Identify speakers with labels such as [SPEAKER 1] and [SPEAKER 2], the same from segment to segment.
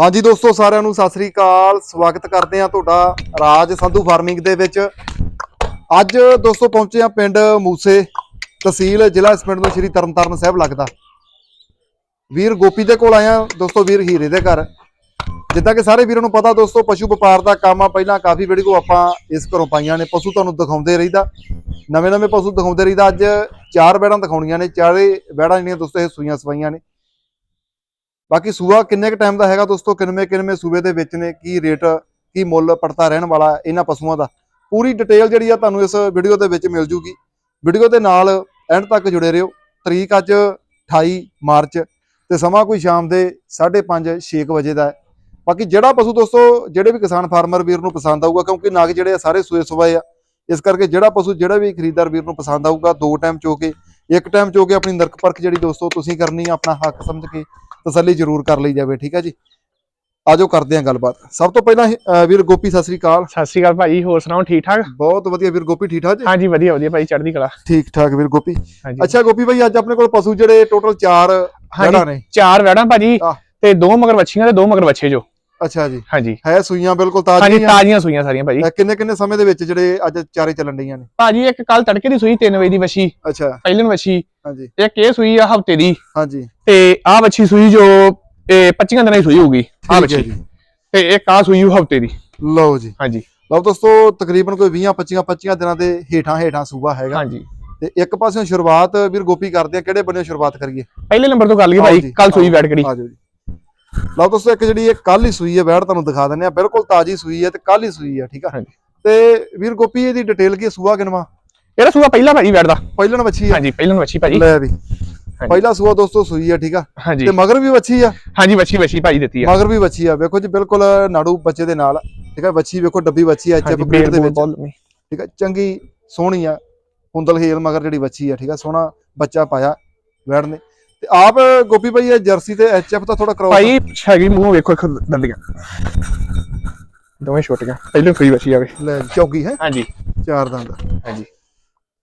[SPEAKER 1] ਹਾਂਜੀ ਦੋਸਤੋ, ਸਾਰਿਆਂ ਨੂੰ ਸਤਿ ਸ੍ਰੀ ਅਕਾਲ। ਸਵਾਗਤ ਕਰਦੇ ਹਾਂ ਤੁਹਾਡਾ ਰਾਜ ਸੰਧੂ ਫਾਰਮਿੰਗ ਦੇ ਵਿੱਚ। ਅੱਜ ਦੋਸਤੋ, ਪਹੁੰਚੇ ਹਾਂ ਪਿੰਡ ਮੂਸੇ ਤਹਿਸੀਲ, ਜ਼ਿਲ੍ਹਾ ਇਸ ਪਿੰਡ ਨੂੰ ਸ਼੍ਰੀ ਤਰਨਤਾਰਨ ਸਾਹਿਬ ਲੱਗਦਾ। ਵੀਰ ਗੋਪੀ ਦੇ ਕੋਲ ਆਇਆ, ਦੋਸਤੋ, ਵੀਰ ਹੀਰੇ ਦੇ ਘਰ। ਜਿੱਦਾਂ ਕਿ ਸਾਰੇ ਵੀਰਾਂ ਨੂੰ ਪਤਾ ਦੋਸਤੋ, ਪਸ਼ੂ ਵਪਾਰ ਦਾ ਕੰਮ ਆ, ਪਹਿਲਾਂ ਕਾਫੀ ਵੀਡੀਓ ਆਪਾਂ ਇਸ ਘਰੋਂ ਪਾਈਆਂ ਨੇ। ਪਸ਼ੂ ਤੁਹਾਨੂੰ ਦਿਖਾਉਂਦੇ ਰਹੀਦਾ। ਨਵੇਂ ਨਵੇਂ ਪਸ਼ੂ ਦਿਖਾਉਂਦੇ ਰਹੀਦਾ। ਅੱਜ ਚਾਰ ਬੈੜਾਂ ਦਿਖਾਉਣੀਆਂ ਨੇ, ਚਾਰੇ ਬੈੜਾਂ ਜਿਹੜੀਆਂ ਦੋਸਤੋ, ਇਹ ਸੂਈਆਂ ਸਵਾਈਆਂ ਨੇ। ਬਾਕੀ ਸੂਆ ਕਿੰਨੇ ਕ ਟਾਈਮ ਦਾ ਹੈਗਾ ਦੋਸਤੋ? ਕਿੰਨਵੇਂ ਕਿੰਨਵੇਂ ਸੂਬੇ ਦੇ ਵਿੱਚ ਨੇ? ਕੀ ਰੇਟ ਕੀ ਮੁੱਲ ਪੜਤਾ ਰਹਿਣ ਵਾਲਾ ਇਹਨਾਂ ਪਸ਼ੂਆਂ ਦਾ? ਪੂਰੀ ਡਿਟੇਲ ਜਿਹੜੀ ਆ ਤੁਹਾਨੂੰ ਇਸ ਵੀਡੀਓ ਦੇ ਵਿੱਚ ਮਿਲ ਜੂਗੀ। ਵੀਡੀਓ ਦੇ ਨਾਲ ਐਂਡ ਤੱਕ ਜੁੜੇ ਰਹੋ। ਤਰੀਕ ਅੱਜ 28 ਮਾਰਚ ਤੇ ਸਮਾਂ ਕੋਈ ਸ਼ਾਮ ਦੇ 5:30 6 ਵਜੇ ਦਾ ਹੈ। ਬਾਕੀ ਜਿਹੜਾ ਪਸ਼ੂ ਦੋਸਤੋ, ਜਿਹੜੇ ਵੀ ਕਿਸਾਨ ਫਾਰਮਰ ਵੀਰ ਨੂੰ ਪਸੰਦ ਆਊਗਾ, ਕਿਉਂਕਿ ਨਾਗ ਜਿਹੜੇ ਆ ਸਾਰੇ ਸੂਏ ਸੁਬਾਏ ਆ, ਇਸ ਕਰਕੇ ਜਿਹੜਾ ਪਸ਼ੂ ਜਿਹੜਾ ਵੀ ਖਰੀਦਦਾਰ ਵੀਰ ਨੂੰ ਪਸੰਦ ਆਊਗਾ, ਦੋ ਟਾਈਮ ਚੋ ਕੇ, ਇੱਕ ਟਾਈਮ ਚੋ ਕੇ ਆਪਣੀ ਨਰਕ ਪਰਖ ਜਿਹੜੀ ਦੋਸਤੋ ਤੁਸੀਂ ਕਰਨੀ ਆ, ਆਪਣਾ ਹੱਕ ਸਮਝ ਕੇ ਤਸੱਲੀ ਜ਼ਰੂਰ ਕਰ ਲਈ ਜਾਵੇ ਠੀਕ ਹੈ ਜੀ? ਆਜੋ ਕਰਦੇ ਹਾਂ ਗੱਲਬਾਤ। ਸਭ ਤੋਂ ਪਹਿਲਾਂ ਵੀਰ ਗੋਪੀ ਸਤਿ ਸ੍ਰੀ ਅਕਾਲ।
[SPEAKER 2] ਸਤਿ ਸ਼੍ਰੀ ਅਕਾਲ ਭਾਜੀ ਹੋਰ ਸੁਣਾਓ ਠੀਕ ਠਾਕ?
[SPEAKER 1] ਬਹੁਤ ਵਧੀਆ ਵੀਰ ਗੋਪੀ ਠੀਕ ਠਾਕ ਜੀ?
[SPEAKER 2] ਹਾਂਜੀ ਵਧੀਆ ਵਧੀਆ ਭਾਈ ਚੜ੍ਹਦੀ ਕਲਾ।
[SPEAKER 1] ਠੀਕ ਠਾਕ ਵੀਰ ਗੋਪੀ। ਅੱਛਾ ਗੋਪੀ ਭਾਈ ਅੱਜ ਆਪਣੇ ਕੋਲ ਪਸ਼ੂ ਜਿਹੜੇ ਟੋਟਲ 4
[SPEAKER 2] ਹਾਂਜੀ।
[SPEAKER 1] ਜੜਾ ਨੇ।
[SPEAKER 2] ਚਾਰ ਵੈੜਾਂ ਭਾਜੀ
[SPEAKER 1] ਆਹ।
[SPEAKER 2] ਤੇ ਦੋ ਮਗਰ ਵੱਛੀਆਂ ਤੇ ਦੋ ਮਗਰ ਵੱਛੇ ਜੋ।
[SPEAKER 1] ਅੱਛਾ ਜੀ।
[SPEAKER 2] ਹਾਂਜੀ।
[SPEAKER 1] ਹੈ ਸੂਈਆਂ ਬਿਲਕੁਲ
[SPEAKER 2] ਹਾਂਜੀ
[SPEAKER 1] ਤਾਜ਼ੀਆਂ
[SPEAKER 2] ਤਾਜ਼ੀਆਂ ਸੂਈਆਂ ਸਾਰੀਆਂ ਭਾਜੀ।
[SPEAKER 1] ਕਿੰਨੇ ਕਿੰਨੇ ਸਮੇਂ ਦੇ ਵਿੱਚ ਜਿਹੜੇ ਅੱਜ ਚਾਰੇ ਚੱਲਣ ਡੀਆਂ ਨੇ?
[SPEAKER 2] ਭਾਜੀ ਇੱਕ ਕੱਲ ਤੜਕੇ ਦੀ ਸੂਈ 3 ਵਜੇ ਦੀ ਵੱਛੀ।
[SPEAKER 1] ਅੱਛਾ।
[SPEAKER 2] ਪਹਿਲਨ ਵੱਛੀ।
[SPEAKER 1] ਹਾਂਜੀ।
[SPEAKER 2] ਇੱਕ ਇਹ ਸੂਈ ਆ ਹਫ਼ਤੇ ਦੀ।
[SPEAKER 1] ਹਾਂਜੀ।
[SPEAKER 2] ਤੇ ਆਹ ਵੱਛੀ ਸੂਈ ਜੋ ਇਹ 25 ਦਿਨਾਂ ਦੀ ਸੂਈ ਹੋਊਗੀ ਆਹ ਵੱਛੀ। ਤੇ ਇੱਕ ਆ ਸੂਈ ਹਫ਼ਤੇ ਦੀ।
[SPEAKER 1] ਲਓ ਜੀ।
[SPEAKER 2] ਹਾਂਜੀ।
[SPEAKER 1] ਲਓ ਦੋਸਤੋ ਤਕਰੀਬਨ ਕੋਈ 20 25 25 ਦਿਨਾਂ ਦੇ ਹੇਠਾਂ ਹੇਠਾਂ ਸੂਬਾ ਹੈਗਾ।
[SPEAKER 2] ਹਾਂਜੀ।
[SPEAKER 1] ਤੇ ਇੱਕ ਪਾਸਿਓਂ ਸ਼ੁਰੂਆਤ ਵੀਰ ਗੋਪੀ ਕਰਦੇ ਆ ਕਿਹੜੇ ਬੰਨੇ ਸ਼ੁਰੂਆਤ ਕਰੀਏ?
[SPEAKER 2] ਪਹਿਲੇ ਨੰਬਰ ਤੋਂ ਗੱਲ ਕੀ ਭਾਈ ਕੱਲ ਸੂਈ। ਵੈੜ ਕਰੀ।
[SPEAKER 1] ਆਜੋ ਜੀ। ਲਓ ਦੋਸਤੋ ਇੱਕ ਜਿਹੜੀ ਇਹ ਕੱਲ ਹੀ ਸੂਈ ਹੈ ਬੈੜ ਤੁਹਾਨੂੰ ਦਿਖਾ ਦਿੰਦੇ ਆ ਬਿਲਕੁਲ ਤਾਜ਼ੀ ਸੂਈ ਹੈ ਤੇ ਕੱਲ ਹੀ ਸੂਈ ਹੈ ਠੀਕ ਆ। ਤੇ ਵੀਰ ਗੋਪੀ ਇਹਦੀ ਡਿਟੇਲ ਕੀ ਸੂਆ ਕਿਨਵਾ?
[SPEAKER 2] ਇਹਦਾ ਸੂਆ ਪਹਿਲਾ ਭਾਜੀ ਵੈੜ ਦਾ
[SPEAKER 1] ਪਹਿਲਣ ਵੱਛੀ ਹੈ
[SPEAKER 2] ਹਾਂਜੀ ਪਹਿਲਨ ਵੱਛੀ ਭਾਜੀ।
[SPEAKER 1] ਲੈ ਵੀ। ਪਹਿਲਾ ਸੂਆ ਦੋਸਤੋ ਸੂਈ ਹੈ ਠੀਕ ਆ? ਤੇ ਮਗਰ ਵੀ ਵੱਛੀ ਆ?
[SPEAKER 2] ਹਾਂਜੀ ਵੱਛੀ ਵੱਛੀ ਭਾਜੀ ਦਿੱਤੀ ਆ।
[SPEAKER 1] ਮਗਰ ਵੀ ਵੱਛੀ ਆ। ਵੇਖੋ ਜੀ ਬਿਲਕੁਲ ਨਾੜੂ ਬੱਚੇ ਦੇ ਨਾਲ ਠੀਕ ਆ? ਵੱਛੀ ਵੇਖੋ ਡੱਬੀ ਵੱਛੀ ਆ
[SPEAKER 2] ਹਾਂਜੀ
[SPEAKER 1] ਬਰੀਡ ਦੇ ਵਿੱਚ। ਠੀਕ ਆ? ਚੰਗੀ ਸੋਹਣੀ ਆ। ਕੁੰਦਲ ਹੀਲ ਮਗਰ ਜਿਹੜੀ ਵੱਛੀ ਆ ਠੀਕ ਆ? ਸੋਹਣਾ ਬੱਚਾ ਪਾਇਆ ਵੈੜ ਨੇ ਤੇ ਆਪ ਗੋਪੀ ਭਾਈ ਇਹ ਜਰਸੀ ਤੇ ਐਚਐਫ ਦਾ ਥੋੜਾ ਕਰਾਓ
[SPEAKER 2] ਭਾਈ ਹੈਗੀ ਮੂੰਹ ਵੇਖੋ ਇੱਕ ਦੰਦੀਆਂ ਦੋਵੇਂ ਛੋਟੀਆਂ। ਪਹਿਲਾਂ ਫਰੀ ਬਚੀ ਜਾਵੇ।
[SPEAKER 1] ਲੈ ਚੌਗੀ ਹੈ?
[SPEAKER 2] ਹਾਂਜੀ।
[SPEAKER 1] ਚਾਰ ਦੰਦ।
[SPEAKER 2] ਹਾਂਜੀ।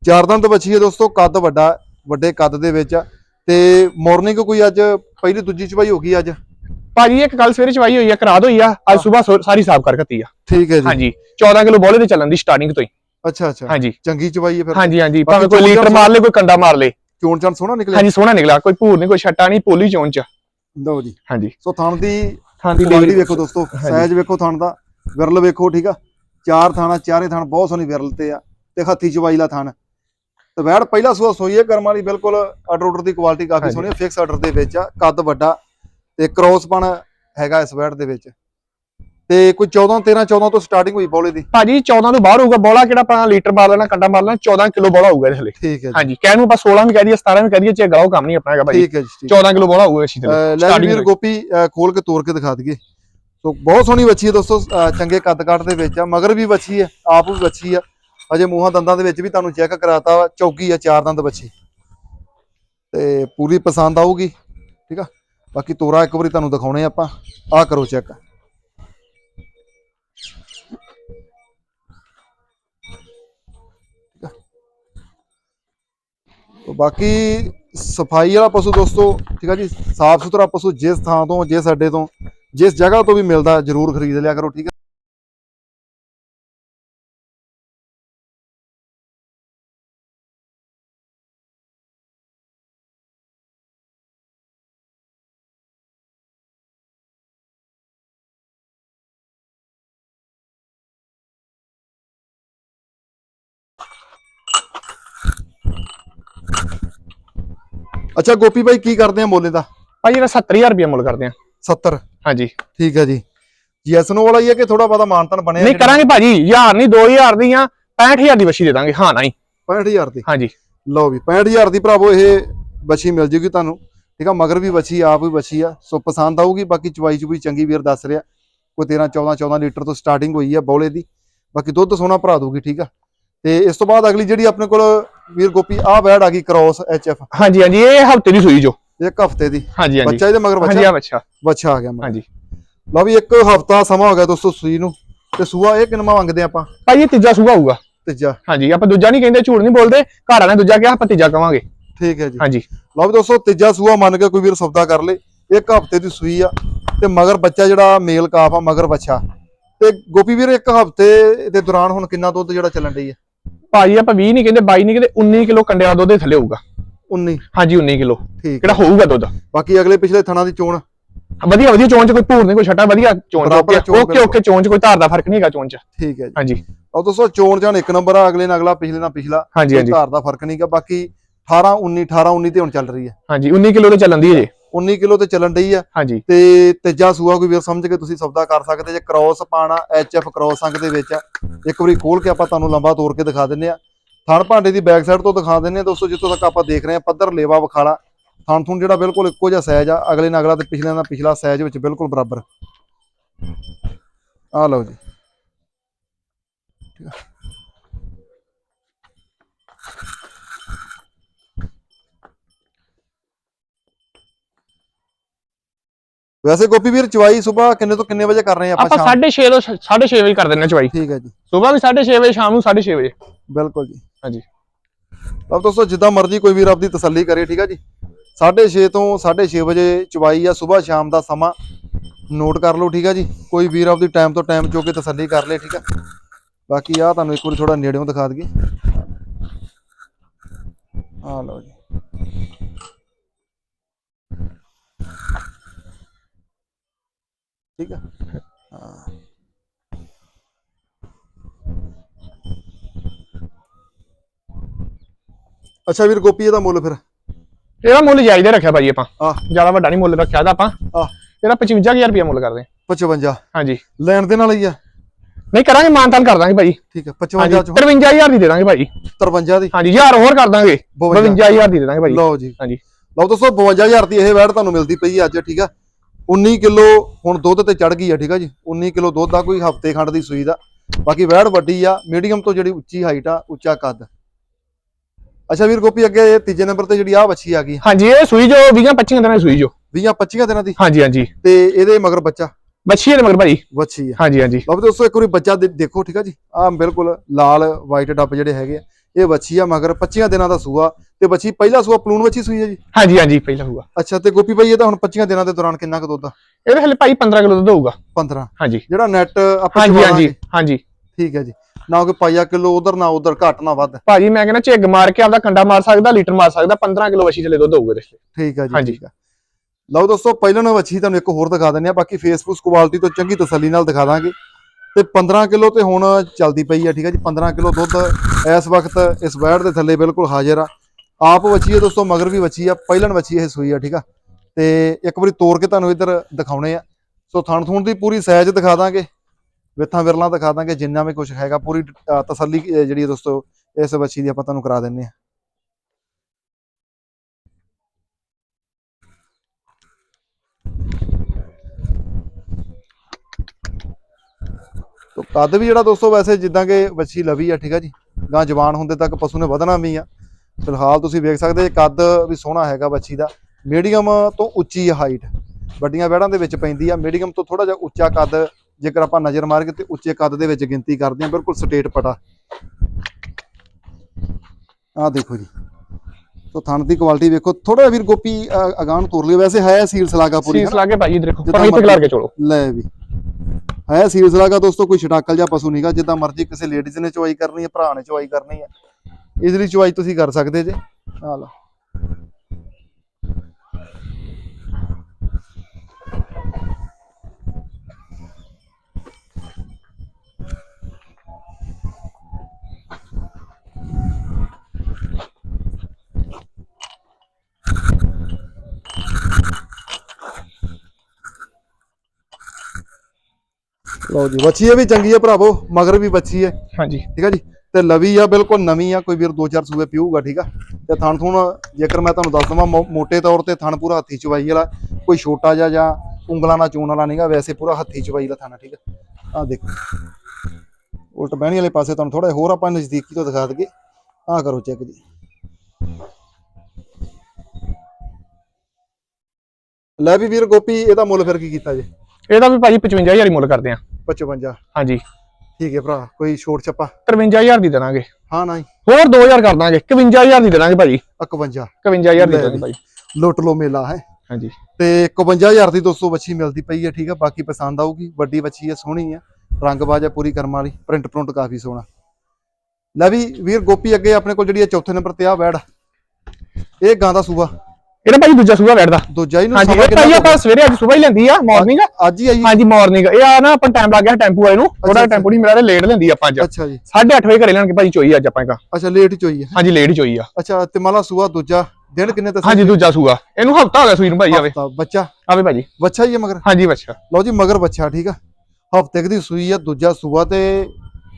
[SPEAKER 1] ਚਾਰ ਦੰਦ ਵੱਛੀ ਹੈ ਦੋਸਤੋ ਕੱਦ ਵੱਡਾ ਵੱਡੇ ਕੱਦ ਦੇ ਵਿੱਚ। ਤੇ ਮਾਰਨਿੰਗ ਕੋਈ ਅੱਜ ਪਹਿਲੀ ਦੂਜੀ ਚਵਾਈ ਹੋ ਗਈ ਅੱਜ?
[SPEAKER 2] ਭਾਜੀ ਇੱਕ ਕੱਲ ਸਵੇਰੇ ਚਵਾਈ ਹੋਈ ਆ ਕਰਾ ਦੋ ਆ। ਅੱਜ ਸਵੇਰ ਸਾਰੀ ਸਾਫ਼ ਕਰ ਕੱਤੀ ਆ।
[SPEAKER 1] ਠੀਕ ਹੈ ਜੀ।
[SPEAKER 2] ਹਾਂਜੀ। 14 ਕਿਲੋ ਬੋਲੇ ਤੇ ਚੱਲਣ ਦੀ ਸਟਾਰਟਿੰਗ ਤੋਂ ਹੀ।
[SPEAKER 1] ਅੱਛਾ ਅੱਛਾ।
[SPEAKER 2] ਹਾਂਜੀ।
[SPEAKER 1] ਚੰਗੀ ਚਵਾਈ ਹੈ ਫਿਰ।
[SPEAKER 2] ਹਾਂਜੀ ਹਾਂਜੀ। ਭਾਵੇਂ ਕੋਈ ਲੀਟਰ ਮਾਰ ਲੇ ਕੋਈ ਕੰਡਾ ਮਾਰ ਲੇ।
[SPEAKER 1] ਚੋਣ ਚਾਣ ਸੋਹਣਾ ਨਿਕਲਿਆ?
[SPEAKER 2] ਹਾਂਜੀ ਸੋਹਣਾ ਨਿਕਲਿਆ। ਕੋਈ ਭੂਰ ਨਹੀਂ ਕੋਈ ਛੱਟਾ ਨਹੀਂ ਪੋਲੀ ਚੋਣ ਚ।
[SPEAKER 1] ਲਓ ਜੀ।
[SPEAKER 2] ਹਾਂਜੀ।
[SPEAKER 1] ਸੋ ਥਣ ਦੀ
[SPEAKER 2] ਹਾਂਜੀ
[SPEAKER 1] ਕੁਆਲਿਟੀ ਵੇਖੋ ਦੋਸਤੋ। ਸਾਈਜ਼ ਵੇਖੋ ਥਣ ਦਾ। ਵਿਰਲ ਵੇਖੋ ਠੀਕ ਆ? ਚਾਰ ਥਾਣਾ ਚਾਰੇ ਥਣ ਬਹੁਤ ਸੋਹਣੀ ਵਿਰਲ ਤੇ ਆ। ਤੇ ਹੱਥੀ ਚਵਾਈ ਲਾ ਥਣ। ਤੇ ਵੈੜ ਪਹਿਲਾ ਸੂਆ ਸੋਈ ਹੈ ਕਰਮ ਵਾਲੀ ਬਿਲਕੁਲ ਆਰਡਰ ਆਰਡਰ ਦੀ ਕੁਆਲਿਟੀ ਕਾਫੀ। ਸੋਹਣੀ ਫਿਕਸ ਆਰਡਰ ਦੇ ਵਿੱਚ ਆ ਕੱਦ ਵੱਡਾ। ਤੇ ਕ੍ਰੋਸਪਣ ਹੈਗਾ ਇਸ ਵੈੜ ਦੇ ਵਿੱਚ। ਤੇ ਕੋਈ 14 13 14 ਤੋਂ ਸਟਾਰਟਿੰਗ ਹੋਈ ਬੋਲੇ ਦੀ?
[SPEAKER 2] ਭਾਜੀ 14 ਤੋਂ ਬਾਹਰ ਹੋਊਗਾ ਬੋਲਾ ਕਿਹੜਾ ਆਪਾਂ ਲੀਟਰ ਮਾਰ ਲੈਣਾ ਕੰਡਾ ਮਾਰ ਲੈਣਾ 14 ਕਿਲੋ ਬੋਲਾ ਹੋਊਗਾ ਇਹਦੇ ਹਲੇ।
[SPEAKER 1] ਠੀਕ ਹੈ
[SPEAKER 2] ਹਾਂਜੀ ਕਹਿਣ ਨੂੰ ਆਪਾਂ 16 ਵੀ ਕਹਿ ਦਈਏ 17 ਵੀ ਕਹਿ ਦਈਏ ਚੇ ਗਲਾਓ ਕੰਮ ਨਹੀਂ ਆਪਣਾ ਹੈਗਾ ਭਾਜੀ।
[SPEAKER 1] ਠੀਕ ਹੈ ਜੀ ਠੀਕ
[SPEAKER 2] 14 ਕਿਲੋ ਬੋਲਾ ਹੋਊਗਾ
[SPEAKER 1] ਵੀਰ
[SPEAKER 2] ਤੋਂ।
[SPEAKER 1] ਗੋਪੀ ਅਹ ਖੋਲ ਕੇ ਤੋੜ ਕੇ ਦਿਖਾ ਦਈਏ। ਸੋ ਬਹੁਤ ਸੋਹਣੀ ਵੱਛੀ ਹੈ ਦੋਸਤੋ ਚੰਗੇ ਕੱਦ ਕਾਠ ਦੇ ਵਿੱਚ ਆ ਮਗਰ ਵੀ ਵੱਛੀ ਹੈ ਆਪ ਵੀ ਵੱਛੀ ਆ। ਅਜੇ ਮੂੰਹਾਂ ਦੰਦਾਂ ਦੇ ਵਿੱਚ ਵੀ ਤੁਹਾਨੂੰ ਚੈੱਕ ਕਰਾਤਾ ਚੌਕੀ ਆ ਚਾਰ ਦੰਦ ਵੱਛੀ। ਤੇ ਪੂਰੀ ਪਸੰਦ ਆਊਗੀ ਠੀਕ ਆ? ਬਾਕੀ ਤੋਰਾ ਇੱਕ ਵਾਰੀ ਤੁਹਾਨੂੰ ਦਿਖਾਉਣੇ ਆ ਆਪਾਂ ਆਹ ਕਰੋ ਚੈੱਕ। ਬਾਕੀ ਸਫ਼ਾਈ ਵਾਲਾ ਪਸ਼ੂ ਦੋਸਤੋ, ਠੀਕ ਆ ਜੀ? ਸਾਫ਼ ਸੁਥਰਾ ਪਸ਼ੂ ਜਿਸ ਥਾਂ ਤੋਂ, ਜਿਸ ਅੱਡੇ ਤੋਂ, ਜਿਸ ਜਗ੍ਹਾ ਤੋਂ ਵੀ ਮਿਲਦਾ, ਜਰੂਰ ਖਰੀਦ ਲਿਆ ਕਰੋ, ਠੀਕ ਆ? ਅੱਛਾ ਗੋਪੀ ਭਾਈ ਕੀ ਕਰਦੇ ਆ ਮੋਲੇ ਦਾ
[SPEAKER 2] ਭਾਜੀ ਇਹਦਾ 70000 ਰੁਪਏ ਮੁੱਲ ਕਰਦੇ ਆ।
[SPEAKER 1] 70
[SPEAKER 2] ਹਾਂਜੀ।
[SPEAKER 1] ਠੀਕ ਹੈ ਜੀ। ਜੀਐਸਨੋ ਵਾਲਾ ਹੀ ਹੈ ਕਿ ਥੋੜਾ ਬਹੁਤਾ ਮਾਨਤਨ ਬਣਿਆ
[SPEAKER 2] ਨਹੀਂ ਕਰਾਂਗੇ ਭਾਜੀ 1000 ਨਹੀਂ 2000 ਦੀਆਂ 65000 ਦੀ ਵਛੀ ਦੇ ਦਾਂਗੇ। ਹਾਂ ਨਹੀਂ।
[SPEAKER 1] 65000 ਦੀ?
[SPEAKER 2] ਹਾਂਜੀ।
[SPEAKER 1] ਲਓ ਵੀ 65000 ਦੀ ਭਰਾਵੋ ਇਹ ਬੱਚੀ ਮਿਲ ਜੂਗੀ ਤੁਹਾਨੂੰ। ਠੀਕ ਆ ਮਗਰ ਵੀ ਬੱਚੀ ਆਪ ਵੀ ਬੱਚੀ ਆ। ਸੋ ਪਸੰਦ ਆਊਗੀ ਬਾਕੀ ਚਵਾਈ ਚੁਈ ਚੰਗੀ ਵੀਰ ਦੱਸ ਰਿਹਾ। ਕੋਈ 13 14 14 ਲੀਟਰ ਤੋਂ ਸਟਾਰਟਿੰਗ ਹੋਈ ਆ ਬੌਲੇ ਦੀ। ਬਾਕੀ ਦੁੱਧ ਸੋਨਾ ਭਰਾ ਦੂਗੀ ਠੀਕ ਆ। ਤੇ ਇਸ ਤੋਂ ਬਾਅਦ ਅਗਲੀ ਜਿਹੜੀ ਆਪਣੇ ਕੋਲ ਵੀਰ ਗੋਪੀ ਆ ਬੈੜ ਆ ਗਈ ਕ੍ਰੋਸ ਐਚਐਫ
[SPEAKER 2] ਹਾਂਜੀ ਹਾਂਜੀ ਇਹ ਹਫ਼ਤੇ ਦੀ ਸੂਈ ਜੋ।
[SPEAKER 1] ਇੱਕ ਹਫ਼ਤੇ ਦੀ।
[SPEAKER 2] ਹਾਂਜੀ ਹਾਂਜੀ।
[SPEAKER 1] ਬੱਚਾ ਇਹਦੇ ਮਗਰ
[SPEAKER 2] ਹਾਂਜੀ
[SPEAKER 1] ਬੱਚਾ
[SPEAKER 2] ਆ ਬੱਚਾ।
[SPEAKER 1] ਬੱਚਾ ਆ ਗਿਆ ਮਗਰ।
[SPEAKER 2] ਹਾਂਜੀ।
[SPEAKER 1] ਲਓ ਵੀ ਇੱਕ ਹਫਤਾ ਸਮਾਂ ਹੋ ਗਿਆ ਦੋਸਤੋ ਸੂਈ ਨੂੰ। ਤੇ ਸੂਆ ਇਹ ਕਿੰਨਾ ਮੰਗਦੇ ਆਪਾਂ?
[SPEAKER 2] ਭਾਜੀ ਇਹ ਤੀਜਾ ਸੂਆ ਹੋਊਗਾ।
[SPEAKER 1] ਤੀਜਾ।
[SPEAKER 2] ਹਾਂਜੀ ਆਪਾਂ ਦੂਜਾ ਨਹੀਂ ਕਹਿੰਦੇ ਝੂਠ ਨਹੀਂ ਬੋਲਦੇ। ਘਰ ਵਾਲਿਆਂ ਦੂਜਾ ਕਿਹਾ ਆਪਾਂ ਤੀਜਾ ਕਵਾਂਗੇ।
[SPEAKER 1] ਠੀਕ ਹੈ ਜੀ।
[SPEAKER 2] ਹਾਂਜੀ।
[SPEAKER 1] ਲਓ ਵੀ ਦੋਸਤੋ ਤੀਜਾ ਸੂਆ ਮੰਨ ਕੇ ਕੋਈ ਵੀਰ ਸੌਦਾ ਕਰ ਲੇ। ਇੱਕ ਹਫ਼ਤੇ ਦੀ ਸੂਈ ਆ। ਤੇ ਮਗਰ ਬੱਚਾ ਜਿਹੜਾ ਮੇਲ ਕਾਫ ਆ ਮਗਰ ਬੱਚਾ। ਤੇ ਗੋਪੀ ਵੀਰ ਇੱਕ ਹਫ਼ਤੇ ਦੇ ਦੌਰਾਨ ਹੁਣ ਕਿੰਨਾ ਦੁੱਧ ਜਿਹੜਾ ਚੱਲਣ ਡਈ ਆ?
[SPEAKER 2] ਭਾਜੀ ਆਪਾਂ 20 ਨਹੀਂ ਕਹਿੰਦੇ 22 ਨਹੀਂ ਕਹਿੰਦੇ 19 ਕਿਲੋ ਕੰਡਿਆਂ ਦਾ ਦੁੱਧ ਦੇ ਥੱਲੇ ਹੋਊਗਾ।
[SPEAKER 1] 19
[SPEAKER 2] ਹਾਂਜੀ 19 ਕਿਲੋ।
[SPEAKER 1] ਠੀਕ
[SPEAKER 2] ਕਿਹੜਾ ਹੋਊਗਾ ਦੁੱਧ?
[SPEAKER 1] ਬਾਕੀ ਅਗਲੇ ਪਿਛਲੇ ਥਣਾ ਦੀ ਚੋਣ।
[SPEAKER 2] ਵਧੀਆ ਵਧੀਆ ਚੋਣ ਚ ਕੋਈ ਭੂਰ ਨਹੀਂ ਕੋਈ ਛੱਟਾ ਵਧੀਆ ਚੋਣ ਓਕੇ ਓਕੇ ਚੋਣ ਚ ਕੋਈ ਧਾਰ ਦਾ ਫ਼ਰਕ ਨਹੀਂ ਹੈਗਾ ਚੋਣ ਚ।
[SPEAKER 1] ਠੀਕ ਹੈ ਜੀ।
[SPEAKER 2] ਹਾਂਜੀ।
[SPEAKER 1] ਉਹ ਦੋਸਤੋ ਚੋਣ ਜਾਨ ਇੱਕ ਨੰਬਰ ਆ ਅਗਲੇ ਨਾਲ ਅਗਲਾ ਪਿਛਲੇ ਨਾਲ ਪਿਛਲਾ। ਧਾਰ ਦਾ ਫ਼ਰਕ ਨਹੀਂਗਾ ਬਾਕੀ 18 19 18 19 ਤੇ ਹੁਣ ਚੱਲ ਰਹੀ ਹੈ।
[SPEAKER 2] ਹਾਂਜੀ 19 ਕਿਲੋ ਤੇ ਚੱਲਣ ਦੀ ਹੈ ਜੀ।
[SPEAKER 1] 19 ਕਿਲੋ ਤੇ ਚੱਲਣ ਡਈ ਆ।
[SPEAKER 2] ਹਾਂਜੀ।
[SPEAKER 1] ਤੇ ਤੀਜਾ ਸੂਆ ਕੋਈ ਵੀਰ ਸਮਝ ਕੇ ਤੁਸੀਂ ਸੌਦਾ ਕਰ ਸਕਦੇ ਜੇ ਕ੍ਰੋਸ ਪਾਣਾ ਐਚਐਫ ਕ੍ਰੋਸ ਅੰਗ ਦੇ ਵਿੱਚ। ਇੱਕ ਵਾਰੀ ਖੋਲ ਕੇ ਆਪਾਂ ਤੁਹਾਨੂੰ ਲੰਬਾ ਤੋੜ ਕੇ ਦਿਖਾ ਦਿੰਨੇ ਆ। ਥਣ ਭਾਂਡੇ ਦੀ ਬੈਕ ਸਾਈਡ ਤੋਂ ਦਿਖਾ ਦਿੰਨੇ ਆ ਦੋਸਤੋ ਜਿੱਥੋਂ ਤੱਕ ਆਪਾਂ ਦੇਖ ਰਹੇ ਆ ਪੱਧਰ ਲੇਵਾ ਵਿਖਾਲਾ। ਥਣ ਥੁਣ ਜਿਹੜਾ ਬਿਲਕੁਲ ਇੱਕੋ ਜਿਹਾ ਸਾਈਜ਼ ਆ ਅਗਲੇ ਨਾਲ ਅਗਲਾ ਤੇ ਪਿਛਲੇ ਨਾਲ ਪਿਛਲਾ ਸਾਈਜ਼ ਵਿੱਚ ਬਿਲਕੁਲ ਬਰਾਬਰ। ਆ ਲਓ ਜੀ। ਠੀਕ ਆ। ਵੈਸੇ ਗੋਪੀ ਵੀਰ ਚਵਾਈ ਸਵੇਰ ਕਿੰਨੇ ਤੋਂ ਕਿੰਨੇ ਵਜੇ ਕਰ ਰਹੇ ਆਪਾਂ
[SPEAKER 2] ਆਪਾਂ
[SPEAKER 1] ਸ਼ਾਮ?
[SPEAKER 2] 6:30 ਤੋਂ 6:30 ਵਜੇ ਕਰ ਹਾਂ ਚਵਾਈ।
[SPEAKER 1] ਠੀਕ ਹੈ ਜੀ।
[SPEAKER 2] ਸਵੇਰ ਵੀ 6:30 ਵਜੇ ਸ਼ਾਮ ਨੂੰ 6:30 ਵਜੇ।
[SPEAKER 1] ਬਿਲਕੁਲ ਜੀ।
[SPEAKER 2] ਹਾਂਜੀ।
[SPEAKER 1] ਤਾਂ ਦੋਸਤੋ ਜਿੱਦਾਂ ਮਰਜ਼ੀ ਕੋਈ ਵੀਰ ਆਪਦੀ ਤਸੱਲੀ ਕਰੇ ਠੀਕ ਹੈ ਜੀ? 6:30 ਤੋਂ 6:30 ਵਜੇ ਚਵਾਈ ਆ ਸਵੇਰ ਸ਼ਾਮ ਦਾ ਸਮਾਂ ਨੋਟ ਕਰ ਲਓ ਠੀਕ ਹੈ ਜੀ? ਕੋਈ ਵੀਰ ਆਪਦੀ ਟਾਈਮ ਤੋਂ ਟਾਈਮ ਚੋ ਕੇ ਤਸੱਲੀ ਕਰ ਲੇ ਠੀਕ ਹੈ ਬਾਕੀ ਆ ਤੁਹਾਨੂੰ ਇੱਕ ਵਾਰੀ ਥੋੜਾ ਨੇੜਿਓਂ ਦਿਖਾ ਦਈਏ। ਆ ਲਓ ਜੀ। ਠੀਕ ਹੈ ਹਾਂ। ਅੱਛਾ ਵੀਰ ਗੋਪੀ ਇਹਦਾ ਮੁੱਲ ਫਿਰ?
[SPEAKER 2] ਇਹਦਾ ਮੁੱਲ ਜਾਇਦਾ ਰੱਖਿਆ ਭਾਜੀ ਆਪਾਂ।
[SPEAKER 1] ਆ
[SPEAKER 2] ਜ਼ਿਆਦਾ ਵੱਡਾ ਨਹੀਂ ਮੁੱਲ ਰੱਖਿਆ ਦਾ ਆਪਾਂ।
[SPEAKER 1] ਆ
[SPEAKER 2] ਇਹਦਾ 55000 ਰੁਪਏ ਮੁੱਲ ਕਰਦੇ। ਹਾਂ
[SPEAKER 1] 55
[SPEAKER 2] ਹਾਂਜੀ।
[SPEAKER 1] ਲੈਣ ਦੇ ਨਾਲ ਹੀ ਆ?
[SPEAKER 2] ਨਹੀਂ ਕਰਾਂਗੇ ਮਾਨਤਾਨ ਕਰ ਦਾਂਗੇ ਭਾਜੀ।
[SPEAKER 1] ਠੀਕ ਹੈ
[SPEAKER 2] ਹਾਂਜੀ
[SPEAKER 1] 55 ਚੋਂ
[SPEAKER 2] 53000 ਦੀ ਦੇ ਦਾਂਗੇ ਭਾਜੀ।
[SPEAKER 1] 53 ਦੀ?
[SPEAKER 2] ਹਾਂਜੀ ਹਜ਼ਾਰ ਹੋਰ ਕਰ ਦਾਂਗੇ।
[SPEAKER 1] 52
[SPEAKER 2] 52000 ਦੀ ਦੇ ਦਾਂਗੇ ਭਾਜੀ।
[SPEAKER 1] ਲਓ ਜੀ।
[SPEAKER 2] ਹਾਂਜੀ।
[SPEAKER 1] ਲਓ ਦੋਸਤੋ 52000 ਦੀ ਇਹ ਵੈੜ ਤੁਹਾਨੂੰ ਮਿਲਦੀ ਪਈ ਅੱਜ ਠੀਕ ਆ? 19 ਕਿਲੋ ਹੁਣ ਦੁੱਧ ਤੇ ਚੜ ਗਈ ਆ ਠੀਕ ਆ ਜੀ? 19 ਕਿਲੋ ਦੁੱਧ ਦਾ ਕੋਈ ਹਫ਼ਤੇ ਖੰਡ ਦੀ ਸੂਈ ਦਾ। ਬਾਕੀ ਵੈੜ ਵੱਡੀ ਆ ਮੀਡੀਅਮ ਤੋਂ ਜਿਹੜੀ ਉੱਚੀ ਹਾਈਟ ਆ ਉੱਚਾ ਕੱਦ। ਅੱਛਾ ਵੀਰ ਗੋਪੀ ਅੱਗੇ ਇਹ ਤੀਜੇ ਨੰਬਰ ਤੇ ਜਿਹੜੀ ਆ ਵੱਛੀ ਆ ਗਈ।
[SPEAKER 2] ਹਾਂਜੀ ਇਹ ਸੂਈ ਜੋ 20 25 ਦਿਨਾਂ ਦੀ ਸੂਈ ਜੋ।
[SPEAKER 1] 20 25 ਦਿਨਾਂ ਦੀ?
[SPEAKER 2] ਹਾਂਜੀ ਹਾਂਜੀ।
[SPEAKER 1] ਤੇ ਇਹਦੇ ਮਗਰ ਬੱਚਾ?
[SPEAKER 2] ਬੱਚੀ ਹੈ ਮਗਰ ਭਾਜੀ।
[SPEAKER 1] ਵੱਛੀ ਆ।
[SPEAKER 2] ਹਾਂਜੀ ਹਾਂਜੀ।
[SPEAKER 1] ਲਓ ਦੋਸਤੋ ਇੱਕ ਵਾਰੀ ਬੱਚਾ ਦੇਖੋ ਠੀਕ ਆ ਜੀ? ਆ ਬਿਲਕੁਲ ਲਾਲ ਵਾਈਟ ਡੱਬ ਜਿਹੜੇ ਹੈਗੇ ਆ। ਇਹ ਵੱਛੀ ਆ ਮਗਰ 25 ਦਿਨਾਂ ਦਾ ਸੂਆ ਤੇ ਵੱਛੀ ਪਹਿਲਾ ਸੂਆ ਪਲੂਣ ਵੱਛੀ ਸੂਈ ਆ ਜੀ?
[SPEAKER 2] ਹਾਂਜੀ ਹਾਂਜੀ ਪਹਿਲਾਂ ਹੋਊਗਾ
[SPEAKER 1] ਅੱਛਾ ਤੇ ਗੋਪੀ ਭਾਈ ਇਹ ਤਾਂ ਹੁਣ 25 ਦਿਨਾਂ ਦੇ ਦੌਰਾਨ ਕਿੰਨਾ ਕੁ ਦੁੱਧ ਆ?
[SPEAKER 2] ਇਹਦੇ ਹਲੇ ਭਾਈ 15 ਕਿਲੋ ਦੁੱਧ ਹੋਊਗਾ।
[SPEAKER 1] 15
[SPEAKER 2] ਹਾਂਜੀ।
[SPEAKER 1] ਜਿਹੜਾ ਨੈਟ ਆਪਾਂ
[SPEAKER 2] ਹਾਂਜੀ ਹਾਂਜੀ ਹਾਂਜੀ।
[SPEAKER 1] ਠੀਕ ਹੈ ਜੀ। ਨਾ ਕੋਈ ਪਾਈਆ ਕਿਲੋ ਉਧਰ ਨਾ ਉਧਰ ਘੱਟ ਨਾ ਵੱਧ।
[SPEAKER 2] ਭਾਜੀ ਮੈਂ ਕਹਿੰਦਾ ਝਿੱਗ ਮਾਰ ਕੇ ਆਪਦਾ ਕੰਡਾ ਮਾਰ ਸਕਦਾ ਲੀਟਰ ਮਾਰ ਸਕਦਾ 15 ਕਿਲੋ ਵਸ਼ੀ ਚਲੇ ਦੁੱਧ ਹੋਊਗਾ ਇਹਦੇ।
[SPEAKER 1] ਠੀਕ ਹੈ ਜੀ
[SPEAKER 2] ਹਾਂਜੀ।
[SPEAKER 1] ਠੀਕ ਹੈ। ਲਓ ਦੋਸਤੋ ਪਹਿਲਾਂ ਨੂੰ ਵੱਛੀ ਤੁਹਾਨੂੰ ਇੱਕ ਹੋਰ ਦਿਖਾ ਦਿੰਦੇ ਆ ਬਾਕੀ ਫੇਸਬੁੱਕ ਕੁਆਲਿਟੀ ਤੋਂ ਚੰਗੀ ਤਸੱਲੀ ਨਾਲ ਦਿਖਾ ਦਾਂਗੇ। ਤੇ 15 ਕਿਲੋ ਤੇ ਹੁਣ ਚੱਲਦੀ ਪਈ ਆ, ਠੀਕ ਆ ਜੀ 15 ਕਿਲੋ ਦੁੱਧ ਇਸ ਵਕਤ ਇਸ ਵੈੜ ਦੇ ਥੱਲੇ ਬਿਲਕੁਲ ਹਾਜ਼ਰ ਆ। ਆਪ ਵੱਛੀ ਹੈ ਦੋਸਤੋ, ਮਗਰ ਵੀ ਵੱਛੀ ਆ, ਪਹਿਲਣ ਵੱਛੀ ਇਹ ਸੂਈ ਆ, ਠੀਕ ਆ। ਤੇ ਇੱਕ ਵਾਰੀ ਤੋੜ ਕੇ ਤੁਹਾਨੂੰ ਇੱਧਰ ਦਿਖਾਉਣੇ ਆ। ਸੋ ਥਣ ਥੂਣ ਦੀ ਪੂਰੀ ਸਾਈਜ਼ ਦਿਖਾ ਦਾਂਗੇ, ਵਿਥਾਂ ਵਿਰਲਾਂ ਦਿਖਾ ਦਾਂਗੇ, ਜਿੰਨਾ ਵੀ ਕੁਝ ਹੈਗਾ, ਪੂਰੀ ਤਸੱਲੀ ਜਿਹੜੀ ਹੈ ਦੋਸਤੋ, ਇਸ ਵੱਛੀ ਦੀ ਆਪਾਂ ਤੁਹਾਨੂੰ ਕਰਾ ਦਿੰਨੇ ਆ। ਤੋ ਕੱਦ ਵੀ ਜਿਹੜਾ ਦੋਸਤੋ ਵੈਸੇ ਜਿੱਦਾਂ ਕਿ ਵੱਛੀ ਲਵੀ ਆ ਠੀਕ ਆ ਜੀ? ਗਾਂ ਜਵਾਨ ਹੁੰਦੇ ਤੱਕ ਪਸ਼ੂ ਨੇ ਵਧਣਾ ਵੀ ਆ। ਫਿਲਹਾਲ ਤੁਸੀਂ ਵੇਖ ਸਕਦੇ ਕੱਦ ਵੀ ਸੋਹਣਾ ਹੈਗਾ ਵੱਛੀ ਦਾ। ਮੀਡੀਅਮ ਤੋਂ ਉੱਚੀ ਹਾਈਟ ਵੱਡੀਆਂ ਵਹਿੜਾਂ ਦੇ ਵਿੱਚ ਪੈਂਦੀ ਆ। ਮੀਡੀਅਮ ਤੋਂ ਥੋੜਾ ਜਿਹਾ ਉੱਚਾ ਕੱਦ ਜੇਕਰ ਆਪਾਂ ਨਜ਼ਰ ਮਾਰ ਕੇ ਤੇ ਉੱਚੇ ਕੱਦ ਦੇ ਵਿੱਚ ਗਿਣਤੀ ਕਰਦੇ ਆ। ਬਿਲਕੁਲ ਸਟੇਟ ਪਟਾ। ਆਹ ਦੇਖੋ ਜੀ। ਸੋ ਥਣ ਦੀ ਕੁਆਲਿਟੀ ਵੇਖੋ। ਥੋੜਾ ਜਿਹਾ ਵੀਰ ਗੋਪੀ ਅ, ਅਗਾਂਹ ਨੂੰ ਤੁਰ ਲਿਓ। ਵੈਸੇ ਹੈ ਸੀਲ ਸਲਾਗਾ ਪੂਰੀ
[SPEAKER 2] ਸੀਸ ਲਾ ਕੇ ਭਾਜੀ ਦੇਖੋ। ਪਰ ਇੱਥੇ। ਖਿਲਾਰ ਕੇ ਚੋਲੋ।
[SPEAKER 1] ਲੈ ਵੀ। ਹੈ ਸੀਰੀਅਸ ਲਾਗਾ ਦੋਸਤੋ, ਕੋਈ ਛਟਾਕਲ ਜਾਂ ਪਸ਼ੂ ਨਹੀਂਗਾ ਜਿੱਦਾਂ ਮਰਜ਼ੀ ਕਿਸੇ ਲੇਡੀਜ਼ ਨੇ ਚੁਆਈ ਕਰਨੀ ਹੈ, ਭਰਾ ਨੇ ਚੁਆਈ ਕਰਨੀ ਹੈ। ਇਸ ਲਈ ਚੁਆਈ ਤੁਸੀਂ ਕਰ ਸਕਦੇ ਜੇ। ਆ ਲਓ ਜੀ ਵੱਛੀ ਇਹ ਵੀ ਚੰਗੀ ਹੈ ਭਰਾਵੋ ਮਗਰ ਵੀ ਵੱਛੀ ਹੈ
[SPEAKER 2] ਹਾਂਜੀ।
[SPEAKER 1] ਠੀਕ ਹੈ ਜੀ ਤੇ ਲਵੀ ਆ ਬਿਲਕੁਲ ਨਵੀਂ ਆ ਕੋਈ ਵੀਰ ਦੋ ਚਾਰ ਸੂਏ ਪੀਊਗਾ ਠੀਕ ਆ। ਤੇ ਥਣ ਥੁਣ ਜੇਕਰ ਮੈਂ ਤੁਹਾਨੂੰ ਦੱਸ ਦਵਾਂ ਮੋਟੇ ਤੌਰ ਤੇ ਥਣ ਪੂਰਾ ਹੱਥੀ ਚਵਾਈ ਵਾਲਾ ਕੋਈ ਛੋਟਾ ਜਿਹਾ ਜਾਂ ਉਂਗਲਾਂ ਨਾਲ ਚੂਣ ਵਾਲਾ ਨਹੀਂਗਾ ਵੈਸੇ ਪੂਰਾ ਹੱਥੀ ਚਵਾਈ ਦਾ ਥਣ ਠੀਕ ਆ। ਆ ਦੇਖੋ ਉਲਟ ਬਹਿਣੀ ਵਾਲੇ ਪਾਸੇ ਤੁਹਾਨੂੰ ਥੋੜਾ ਹੋਰ ਆਪਾਂ ਨਜ਼ਦੀਕੀ ਤੋਂ ਦਿਖਾ ਦਈਏ। ਆ ਕਰੋ ਚੈੱਕ ਜੀ। ਲੈ ਵੀ ਵੀਰ ਗੋਪੀ ਇਹਦਾ ਮੁੱਲ ਫਿਰ ਕੀ ਕੀਤਾ ਜੀ?
[SPEAKER 2] ਇਹਦਾ ਵੀ ਭਾਜੀ 55000 ਹੀ ਮੁੱਲ ਕਰਦੇ ਆ।
[SPEAKER 1] 55
[SPEAKER 2] ਹਾਂਜੀ।
[SPEAKER 1] ਠੀਕ ਹੈ ਭਰਾ ਕੋਈ ਛੋਟ ਛੱਪਾ?
[SPEAKER 2] 53000 ਦੀ ਦੇ ਦਾਂਗੇ
[SPEAKER 1] ਹਾਂ ਨਾ
[SPEAKER 2] ਹੋਰ 2000 ਕਰ ਦਾਂਗੇ 51000 ਦੀ ਦੇ ਦਾਂਗੇ ਭਾਜੀ।
[SPEAKER 1] 51
[SPEAKER 2] 51000 ਦੀ
[SPEAKER 1] ਲੈ
[SPEAKER 2] ਦੇ ਦਾਂਗੇ
[SPEAKER 1] ਵੀ।
[SPEAKER 2] ਭਾਜੀ।
[SPEAKER 1] ਲੁੱਟ ਲੋ ਮੇਲਾ ਹੈ।
[SPEAKER 2] ਹਾਂਜੀ।
[SPEAKER 1] ਤੇ 51000 ਦੀ ਦੋਸਤੋ ਬੱਚੀ ਮਿਲਦੀ ਪਈ ਹੈ ਠੀਕ ਆ ਬਾਕੀ ਪਸੰਦ ਆਊਗੀ। ਵੱਡੀ ਬੱਚੀ ਹੈ ਸੋਹਣੀ ਹੈ। ਰੰਗਬਾਜ ਹੈ ਪੂਰੀ ਕਰਮ ਵਾਲੀ। ਪ੍ਰਿੰਟ ਪ੍ਰਿੰਟ ਕਾਫੀ ਸੋਹਣਾ। ਲੈ ਵੀ ਵੀਰ ਗੋਪੀ ਅੱਗੇ ਆਪਣੇ ਕੋਲ ਜਿਹੜੀ ਹੈ ਚੌਥੇ ਨੰਬਰ ਤੇ ਆ ਬੈੜ ਇਹ ਗਾਂ ਦਾ ਸੂਆ।
[SPEAKER 2] ਇਹਦਾ ਭਾਜੀ ਦੂਜਾ ਸੂਆ ਬੈਠਦਾ।
[SPEAKER 1] ਦੂਜਾ ਹੀ ਨੂੰ
[SPEAKER 2] ਹਾਂਜੀ ਇਹ
[SPEAKER 1] ਕਿੰਨਾ
[SPEAKER 2] ਆਪਾਂ ਸਵੇਰੇ ਅੱਜ ਸਵੇਰ ਹੀ ਲੈਂਦੀ ਆ ਮਾਰਨਿੰਗ
[SPEAKER 1] ਅੱਜ ਹੀ ਆਈ
[SPEAKER 2] ਹਾਂਜੀ ਮਾਰਨਿੰਗ ਇਹ ਆ ਨਾ ਆਪਾਂ ਟਾਈਮ ਲੱਗ ਗਿਆ ਟੈਂਪੂ ਵਾਲੇ ਨੂੰ। ਥੋੜਾ। ਟੈਂਪੂ ਨਹੀਂ ਮਿਲਿਆ ਤੇ ਲੇਟ ਲੈਂਦੀ ਆਪਾਂ ਅੱਜ।
[SPEAKER 1] ਅੱਛਾ ਜੀ।
[SPEAKER 2] 8:30 ਵਜੇ ਘਰੇ ਲੈਣ ਕੇ ਭਾਜੀ ਚੋਈ ਅੱਜ ਆਪਾਂ ਇਹਦਾ
[SPEAKER 1] ਅੱਛਾ ਲੇਟ ਚ ਹੋਈ ਹੈ
[SPEAKER 2] ਹਾਂਜੀ ਲੇਟ ਹੀ ਚੋਈ ਆ।
[SPEAKER 1] ਅੱਛਾ ਤੇ ਮਾਲਾ ਸੂਆ ਦੂਜਾ। ਦਿਨ ਕਿੰਨੇ ਤੇ
[SPEAKER 2] ਹਾਂਜੀ ਦੂਜਾ ਸੂਆ। ਇਹਨੂੰ ਹਫਤਾ ਹੋ ਗਿਆ ਸੂਈ ਨੂੰ ਭਾਜੀ ਆਵੇ।
[SPEAKER 1] ਬੱਚਾ।
[SPEAKER 2] ਆਵੇ ਭਾਜੀ
[SPEAKER 1] ਬੱਚਾ ਹੀ ਹੈ ਮਗਰ?
[SPEAKER 2] ਹਾਂਜੀ ਬੱਚਾ।
[SPEAKER 1] ਲਓ ਜੀ ਮਗਰ ਬੱਚਾ ਠੀਕ ਆ? ਹਫ਼ਤੇ ਕੁ ਦੀ ਸੂਈ ਆ ਦੂਜਾ ਸੂਆ ਤੇ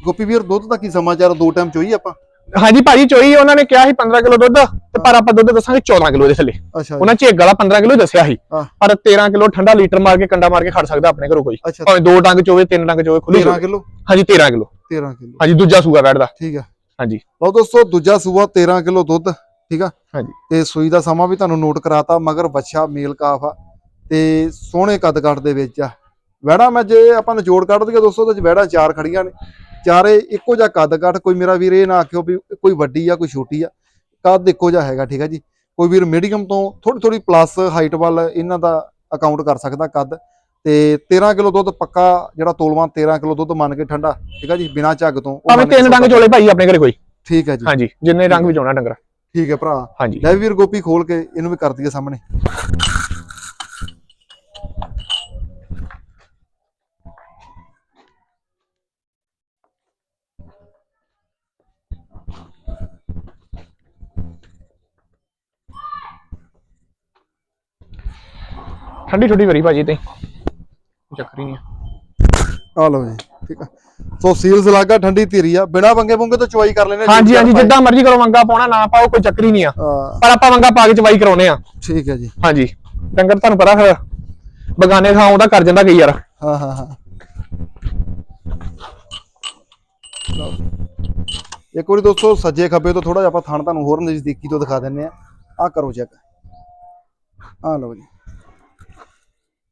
[SPEAKER 1] ਗੋਪੀ ਵੀਰ ਦੁੱਧ ਦਾ ਕੀ ਸਮਾਚਾਰ ਦੋ ਟਾਈਮ ਚੋਈ ਆਪਾਂ।
[SPEAKER 2] ਹਾਂਜੀ ਭਾਜੀ ਚੋਈ ਉਹਨਾਂ ਨੇ ਕਿਹਾ ਸੀ 15 ਕਿਲੋ ਦੁੱਧ ਤੇ ਪਰ ਆਪਾਂ ਦੁੱਧ ਦੱਸਾਂਗੇ 14 ਕਿਲੋ ਦੇ ਥੱਲੇ।
[SPEAKER 1] ਅੱਛਾ
[SPEAKER 2] ਉਹਨਾਂ ਚ ਇੱਕ ਵਾਲਾ 15 ਕਿਲੋ ਦੱਸਿਆ ਸੀ। ਪਰ 13 ਕਿਲੋ ਠੰਡਾ ਲੀਟਰ ਮਾਰ ਕੇ ਕੰਡਾ ਮਾਰ ਕੇ ਖੜ ਸਕਦਾ ਆਪਣੇ ਘਰੋਂ ਕੋਈ। ਭਾਵੇਂ ਦੋ ਡੰਗ ਚੋਵੇ ਤਿੰਨ ਡੰਗ ਚੋਵੇ ਖੁੱਲੀ
[SPEAKER 1] 13 ਕਿਲੋ?
[SPEAKER 2] ਹਾਂਜੀ 13 ਕਿਲੋ।
[SPEAKER 1] 13 ਕਿਲੋ।
[SPEAKER 2] ਹਾਂਜੀ ਦੂਜਾ ਸੂਆ ਬੈਠਦਾ।
[SPEAKER 1] ਠੀਕ ਆ।
[SPEAKER 2] ਹਾਂਜੀ।
[SPEAKER 1] ਲਓ ਦੋਸਤੋ ਦੂਜਾ ਸੂਆ 13 ਕਿਲੋ ਦੁੱਧ ਠੀਕ ਆ?
[SPEAKER 2] ਹਾਂਜੀ।
[SPEAKER 1] ਤੇ ਸੂਈ ਦਾ ਸਮਾਂ ਵੀ ਤੁਹਾਨੂੰ ਨੋਟ ਕਰਾਤਾ ਮਗਰ ਬੱਚਾ ਮੇਲ ਕਾਫ ਆ। ਤੇ ਸੋਹਣੇ ਕੱਦ ਕੱਟ ਦੇ ਵਿੱਚ ਆ। ਵੈੜਾ ਮੈਂ ਜੇ ਆਪਾਂ ਨਿਚੋੜ ਕੱਢ ਦਈਏ ਦੋਸਤੋ ਤੇ ਵੈੜਾ ਚਾਰ ਖੜੀਆਂ ਨੇ। ਚਾਰੇ ਇੱਕੋ ਜਿਹਾ ਕੱਦ ਕੱਟ ਕੋਈ ਮੇਰਾ ਵੀਰ ਇਹ ਨਾ ਆਖਿਓ ਵੀ ਕੋਈ ਵੱਡੀ ਆ ਕੋਈ ਛੋਟੀ ਆ ਕੱਦ ਇੱਕੋ ਜਿਹਾ ਹੈਗਾ ਠੀਕ ਆ ਜੀ। ਕੋਈ ਵੀਰ ਮੀਡੀਅਮ ਤੋਂ ਥੋੜੀ ਥੋੜੀ ਪਲੱਸ ਹਾਈਟ ਵੱਲ ਇਹਨਾਂ ਦਾ ਅਕਾਊਂਟ ਕਰ ਸਕਦਾ ਕੱਦ। ਤੇ 13 ਕਿਲੋ ਦੁੱਧ ਪੱਕਾ ਜਿਹੜਾ ਤੋਲਵਾਂ 13 ਕਿਲੋ ਦੁੱਧ ਮੰਨ ਕੇ ਠੰਡਾ ਠੀਕ ਆ ਜੀ ਬਿਨਾ ਝੱਗ ਤੋਂ। ਉਹ
[SPEAKER 2] ਭਾਵੇਂ ਤਿੰਨ ਡੰਗ ਚੋਲੇ ਭਾਈ ਆਪਣੇ ਘਰੇ ਕੋਈ।
[SPEAKER 1] ਠੀਕ ਹੈ ਜੀ।
[SPEAKER 2] ਹਾਂਜੀ ਜਿੰਨੇ ਡੰਗ ਵੀ ਚੋਣਾ ਡੰਗਰ।
[SPEAKER 1] ਠੀਕ ਹੈ ਭਰਾ।
[SPEAKER 2] ਹਾਂਜੀ।
[SPEAKER 1] ਲੈ ਵੀਰ ਗੋਪੀ ਖੋਲ ਕੇ ਇਹਨੂੰ ਵੀ ਕਰ ਦਈਏ ਸਾਹਮਣੇ।
[SPEAKER 2] ਠੰਡੀ ਠੁੱਡੀ ਵਰੀ ਭਾਜੀ ਤੇ। ਚੱਕਰੀ ਨਹੀਂ ਆ।
[SPEAKER 1] ਲਓ ਜੀ ਠੀਕ ਆ। ਸੋ ਸੀਲਸ ਲਾਗਾ ਠੰਡੀ ਧੀਰੀ ਆ। ਬਿਨਾ ਵੰਗੇ ਵੰਗੇ ਤੋਂ ਚਵਾਈ ਕਰ ਲੈਣੇ
[SPEAKER 2] ਹਾਂਜੀ ਹਾਂਜੀ ਜਿੱਦਾਂ ਮਰਜ਼ੀ ਕਰੋ ਮੰਗਾ ਪਾਉਣਾ ਨਾ ਪਾਓ ਕੋਈ ਚੱਕਰੀ ਨਹੀਂ ਆ। ਪਰ ਆਪਾਂ ਮੰਗਾ ਪਾ ਕੇ ਚਵਾਈ ਕਰਾਉਨੇ ਆ।
[SPEAKER 1] ਠੀਕ ਹੈ ਜੀ।
[SPEAKER 2] ਹਾਂਜੀ। ਡੰਗਰ ਤੁਹਾਨੂੰ ਪਤਾ ਫਿਰ ਬਗਾਨੇ ਥਾਂ ਉਹਦਾ ਕਰ ਜਾਂਦਾ ਕਈ ਯਾਰ
[SPEAKER 1] ਹਾਂ ਹਾਂ ਹਾਂ। ਇੱਕ ਵਾਰੀ ਦੋਸਤੋ ਸੱਜੇ ਖੱਬੇ ਤੋਂ ਥੋੜਾ ਜਿਹਾ ਆਪਾਂ ਥਣ ਤੁਹਾਨੂੰ ਹੋਰ ਨਜ਼ਦੀਕੀ ਤੋਂ ਦਿਖਾ ਦਿੰਨੇ ਆ। ਆ ਕਰੋ ਚੈੱਕ ਆ ਲਓ ਜੀ।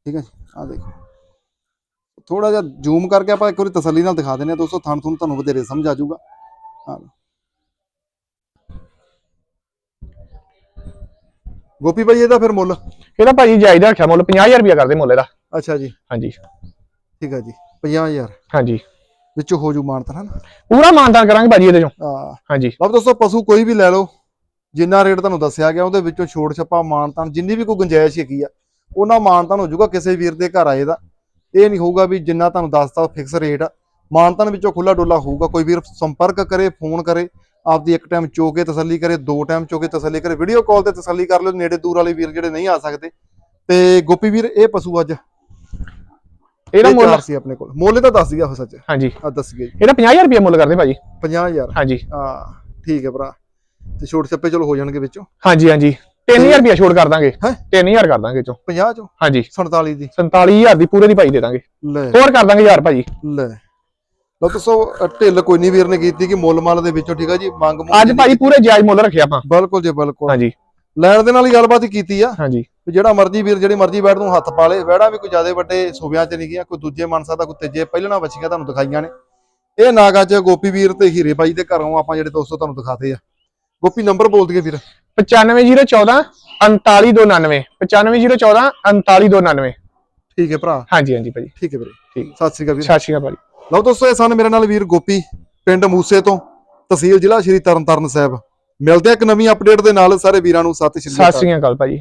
[SPEAKER 1] ਠੀਕ ਹੈ ਜੀ ਆ ਦੇਖੋ। ਥੋੜਾ ਜਿਹਾ ਜ਼ੂਮ ਕਰਕੇ ਆਪਾਂ ਇੱਕ ਵਾਰੀ ਤਸੱਲੀ ਨਾਲ ਦਿਖਾ ਦਿੰਨੇ ਆ ਦੋਸਤੋ ਥਣ ਤੁਹਾਨੂੰ ਤੁਹਾਨੂੰ ਵਧੇਰੇ ਸਮਝ ਆ ਜਾਊਗਾ। ਆ ਲਓ ਗੋਪੀ ਭਾਈ ਇਹਦਾ ਫਿਰ ਮੁੱਲ?
[SPEAKER 2] ਇਹਦਾ ਭਾਜੀ ਜਾਇਜ਼ ਰੱਖਿਆ ਮੁੱਲ 50000 ਰੁਪਇਆ ਕਰਦੇ ਮੁੱਲ ਇਹਦਾ।
[SPEAKER 1] ਅੱਛਾ ਜੀ।
[SPEAKER 2] ਹਾਂਜੀ।
[SPEAKER 1] ਠੀਕ ਹੈ ਜੀ 50000
[SPEAKER 2] ਹਾਂਜੀ।
[SPEAKER 1] ਵਿੱਚੋਂ ਹੋ ਜੂ ਮਾਨਤਾ ਹਨਾ
[SPEAKER 2] ਪੂਰਾ ਮਾਨਦਾਨ ਕਰਾਂਗੇ ਭਾਜੀ ਇਹਦੇ ਚੋਂ।
[SPEAKER 1] ਆ
[SPEAKER 2] ਹਾਂਜੀ।
[SPEAKER 1] ਲਓ ਦੋਸਤੋ ਪਸ਼ੂ ਕੋਈ ਵੀ ਲੈ ਲਓ ਜਿੰਨਾ ਰੇਟ ਤੁਹਾਨੂੰ ਦੱਸਿਆ ਗਿਆ ਉਹਦੇ ਵਿੱਚੋਂ ਛੋੜ ਛੱਪਾ ਮਾਨਤਾਨ ਜਿੰਨੀ ਵੀ ਕੋਈ ਗੁੰਜਾਇਸ਼ ਹੈਗੀ ਆ ਉਹਨਾਂ ਮਾਨਤਾਨ ਹੋ ਜਾਊਗਾ ਕਿਸੇ ਵੀਰ ਦੇ ਘਰ ਆਏ ਦਾ। ਇਹ ਨਹੀਂ ਹੋਊਗਾ ਵੀ ਜਿੰਨਾ ਤੁਹਾਨੂੰ ਦੱਸਤਾ ਫਿਕਸ ਰੇਟ ਆ। ਮਾਨਤਾਨ ਵਿੱਚੋਂ ਖੁੱਲਾ ਡੋਲਾ ਹੋਊਗਾ। ਕੋਈ ਵੀਰ ਸੰਪਰਕ ਕਰੇ ਫੋਨ ਕਰੇ ਆਪਦੀ ਇੱਕ ਟਾਈਮ ਚੋ ਕੇ ਤਸੱਲੀ ਕਰੇ ਦੋ ਟਾਈਮ ਚੋ ਕੇ ਤਸੱਲੀ ਕਰੇ ਵੀਡੀਓ ਕਾਲ ਤੇ ਤਸੱਲੀ ਕਰ ਲਿਓ ਨੇੜੇ ਦੂਰ ਵਾਲੇ ਵੀਰ ਜਿਹੜੇ ਨਹੀਂ ਆ ਸਕਦੇ। ਤੇ ਗੋਪੀ ਵੀਰ ਇਹ ਪਸ਼ੂ ਅੱਜ?
[SPEAKER 2] ਇਹਦਾ
[SPEAKER 1] ਇਹ
[SPEAKER 2] ਮੁੱਲ
[SPEAKER 1] ਸੀ ਆਪਣੇ ਕੋਲ। ਮੁੱਲ ਤਾਂ ਦੱਸ ਦਿਆ ਹੋ ਸੱਚ।
[SPEAKER 2] ਹਾਂਜੀ।
[SPEAKER 1] ਆ ਦੱਸ ਗਏ
[SPEAKER 2] ਇਹਦਾ 50000 ਰੁਪਇਆ ਮੁੱਲ ਕਰਦੇ ਭਾਜੀ।
[SPEAKER 1] 50000
[SPEAKER 2] ਹਾਂਜੀ।
[SPEAKER 1] ਹਾਂ ਠੀਕ ਹੈ ਭਰਾ। ਤੇ ਛੋਟ ਛੱਪੇ ਚਲੋ ਹੋ ਜਾਣਗੇ ਵਿੱਚੋਂ।
[SPEAKER 2] ਹਾਂਜੀ ਹਾਂਜੀ। 3000 ਰੁਪਇਆ ਛੋੜ ਕਰ ਦਾਂਗੇ।
[SPEAKER 1] ਹੈਂ?
[SPEAKER 2] 3000 ਕਰ ਦਾਂਗੇ ਚੋਂ।
[SPEAKER 1] 50 ਚੋਂ?
[SPEAKER 2] ਹਾਂਜੀ।
[SPEAKER 1] 47 ਦੀ।
[SPEAKER 2] 47000 ਦੀ ਪੂਰੇ ਦੀ ਭਾਈ ਦੇ ਦਾਂਗੇ।
[SPEAKER 1] ਲੈ।
[SPEAKER 2] ਹੋਰ ਕਰ ਦਾਂਗੇ ਯਾਰ ਭਾਜੀ
[SPEAKER 1] ਲੈ। ਲਓ ਦੱਸੋ ਅ, ਢਿੱਲ ਕੋਈ ਨਹੀਂ ਵੀਰ ਨੇ ਕੀਤੀ ਕਿ ਮੁੱਲ ਮਾਲ ਦੇ ਵਿੱਚੋਂ ਠੀਕ ਆ ਜੀ? ਮੰਗ ਮੁੱਲ
[SPEAKER 2] ਅੱਜ ਭਾਜੀ ਪੂਰੇ ਜਾਇਜ਼ ਮੁੱਲ ਰੱਖਿਆ ਆਪਾਂ।
[SPEAKER 1] ਬਿਲਕੁਲ ਜੀ ਬਿਲਕੁਲ।
[SPEAKER 2] ਹਾਂਜੀ।
[SPEAKER 1] ਲੈਣ ਦੇ ਨਾਲ ਹੀ ਗੱਲਬਾਤ ਹੀ ਕੀਤੀ ਆ।
[SPEAKER 2] ਹਾਂਜੀ।
[SPEAKER 1] ਵੀ ਜਿਹੜਾ ਮਰਜ਼ੀ ਵੀਰ ਜਿਹੜੀ ਮਰਜ਼ੀ ਬੈਠ ਨੂੰ ਹੱਥ ਪਾ ਲੇ ਵਹਿੜਾ ਵੀ ਕੋਈ ਜ਼ਿਆਦੇ ਵੱਡੇ ਸੂਬਿਆਂ 'ਚ ਨਹੀਂ ਗਿਆ ਕੋਈ ਦੂਜੇ ਮਨਸਾ ਦਾ ਕੋਈ ਤੀਜੇ ਪਹਿਲਣਾ ਬੱਚੀਆਂ ਤੁਹਾਨੂੰ ਦਿਖਾਈਆਂ ਨੇ। ਇਹ ਨਾਗਾ 'ਚ ਗੋਪੀ ਵੀਰ ਤੇ ਹੀਰੇ ਬਾਈ ਦੇ ਘਰੋਂ ਆਪਾਂ ਜਿਹੜੇ ਦੋਸਤੋ ਤੁਹਾਨੂੰ ਦਿਖਾਤੇ ਆ। ਗੋਪੀ ਨੰਬਰ ਬੋਲ ਦਈਏ ਵੀਰ।
[SPEAKER 2] 95014 39299 95014 39299
[SPEAKER 1] ਠੀਕ ਹੈ ਭਰਾ।
[SPEAKER 2] ਹਾਂਜੀ ਹਾਂਜੀ ਭਾਜੀ।
[SPEAKER 1] ਠੀਕ ਹੈ ਵੀਰੇ।
[SPEAKER 2] ਠੀਕ।
[SPEAKER 1] ਸਤਿ ਸ੍ਰੀ ਅਕਾਲ ਵੀਰ।
[SPEAKER 2] ਸਤਿ ਸ਼੍ਰੀ ਅਕਾਲ ਭਾਜੀ।
[SPEAKER 1] ਲਓ ਦੋਸਤੋ ਇਹ ਸਨ ਮੇਰੇ ਨਾਲ ਵੀਰ ਗੋਪੀ ਪਿੰਡ ਮੂਸੇ ਤੋਂ ਤਹਿਸੀਲ ਜ਼ਿਲ੍ਹਾ ਸ਼੍ਰੀ ਤਰਨਤਾਰਨ ਸਾਹਿਬ। ਮਿਲਦੇ ਆ ਇੱਕ ਨਵੀਂ ਅਪਡੇਟ ਦੇ ਨਾਲ ਸਾਰੇ ਵੀਰਾਂ ਨੂੰ। ਸਤਿ ਸ਼੍ਰੀ
[SPEAKER 2] ਸਤਿ
[SPEAKER 1] ਅਕਾਲ
[SPEAKER 2] ਸ਼੍ਰੀ ਅਕਾਲ ਭਾਜੀ।